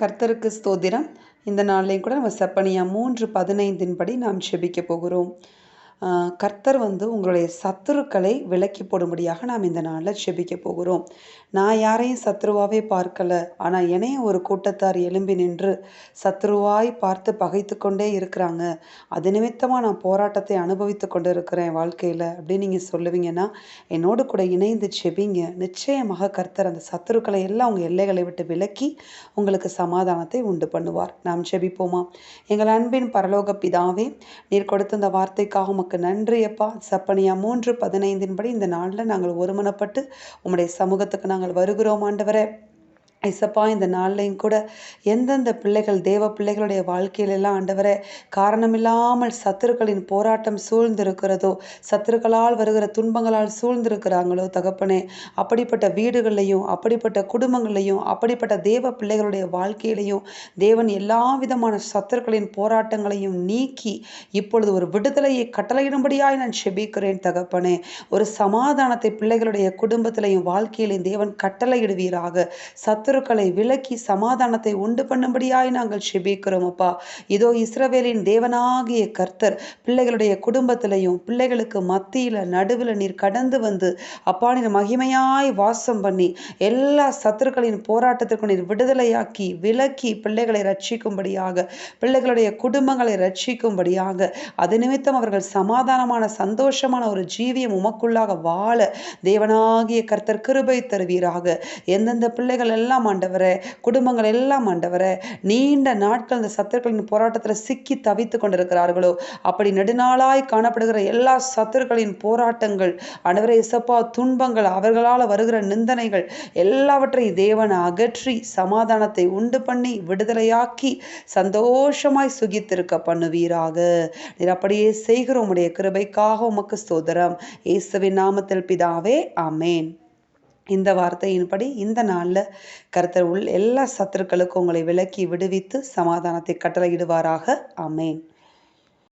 கர்த்தருக்கு ஸ்தோதிரம் இந்த நாளையும் கூட நம்ம செப்பனியா மூன்று பதினைந்தின் படி நாம் செபிக்க போகிறோம். கர்த்தர் வந்து உங்களுடைய சத்துருக்களை விலக்கி போடும்படியாக நாம் இந்த நாளில் செபிக்க போகிறோம். நான் யாரையும் சத்ருவாவே பார்க்கல. ஆனால் என்னைய ஒரு கூட்டத்தார் எழும்பி நின்று சத்ருவாய் பார்த்து பகைத்து கொண்டே இருக்கிறாங்க. அது நிமித்தமாக நான் போராட்டத்தை அனுபவித்து கொண்டு இருக்கிறேன் வாழ்க்கையில் அப்படின்னு நீங்கள் சொல்லுவீங்கன்னா என்னோடு கூட இணைந்து செபிங்க. நிச்சயமாக கர்த்தர் அந்த சத்துருக்களை எல்லாம் உங்கள் எல்லைகளை விட்டு விலக்கி உங்களுக்கு சமாதானத்தை உண்டு பண்ணுவார். நாம் செபிப்போமா? எங்கள் அன்பின் பரலோக பிதாவே நீர் கொடுத்த இந்த வார்த்தைக்காக உமக்கு நன்றியப்பா. சப்பனியா மூன்று பதினைந்தின்படி இந்த நாளில் நாங்கள் ஒருமனப்பட்டு உம்முடைய சமூகத்துக்கு நாங்கள் வருகிறோம் ஆண்டவரே. ஐசப்பா இந்த நாள்லையும் கூட எந்தெந்த பிள்ளைகள் தேவ பிள்ளைகளுடைய வாழ்க்கையிலெல்லாம் ஆண்டவரே காரணமில்லாமல் சத்துருக்களின் போராட்டம் சூழ்ந்திருக்கிறதோ சத்துருக்களால் வருகிற துன்பங்களால் சூழ்ந்திருக்கிறாங்களோ தகப்பனே அப்படிப்பட்ட வீடுகள்லையும் அப்படிப்பட்ட குடும்பங்களையும் அப்படிப்பட்ட தேவ பிள்ளைகளுடைய வாழ்க்கையிலையும் தேவன் எல்லா விதமான சத்துருக்களின் போராட்டங்களையும் நீக்கி இப்பொழுது ஒரு விடுதலையை கட்டளையிடும்படியாய் நான் செபிக்கிறேன் தகப்பனே. ஒரு சமாதானத்தை பிள்ளைகளுடைய குடும்பத்திலையும் வாழ்க்கையிலையும் தேவன் கட்டளையிடுவீராக. சத்து சத்துருக்களை விலக்கி சமாதானத்தை உண்டு பண்ணும்படியாய் நாங்கள் செபிக்கிறோம் அப்பா. இதோ இஸ்ரவேலின் தேவனாகிய கர்த்தர் பிள்ளைகளுடைய குடும்பத்திலையும் பிள்ளைகளுக்கு மத்தியில் நடுவில் நீர் கடந்து வந்து அப்பா நீர் மகிமையாய் வாசம் பண்ணி எல்லா சத்துருக்களின் போராட்டத்திற்கு நீர் விடுதலையாக்கி விலக்கி பிள்ளைகளை ரட்சிக்கும்படியாக பிள்ளைகளுடைய குடும்பங்களை ரட்சிக்கும்படியாக அது நிமித்தம் அவர்கள் சமாதானமான சந்தோஷமான ஒரு ஜீவியம் உமக்குள்ளாக வாழ தேவனாகிய கர்த்தர் கிருபை தருவீராக. எந்தெந்த பிள்ளைகள் எல்லாம் எல்லாம் ஆண்டவரே குடும்பங்கள் எல்லாம் ஆண்டவரே நீண்ட நாட்கள் இந்த சத்துருக்களின் போராட்டத்தில் சிக்கி தவித்து கொண்டிருக்கிறார்களோ அப்படி நெடுநாளாய் காணப்படுகிற எல்லா சத்துருக்களின் போராட்டங்கள் ஆண்டவரே இசப்பா துன்பங்கள் அவர்களால் வருகிற நிந்தனைகள் எல்லாவற்றையும் தேவனை அகற்றி சமாதானத்தை உண்டு பண்ணி விடுதலையாக்கி சந்தோஷமாய் சுகித்திருக்க பண்ணுவீராக. நீர் அப்படியே செய்கிறோம் உடைய கிருபைக்காக உமக்கு சோதரம் இயேசுவின் நாமத்தில் பிதாவே ஆமேன். இந்த வார்த்தையின்படி இந்த நாளில் கருத்தர் உள் எல்லா சத்துருக்களுக்கும் உங்களை விலக்கி விடுவித்து சமாதானத்தை கட்டளையிடுவாராக. அமேன்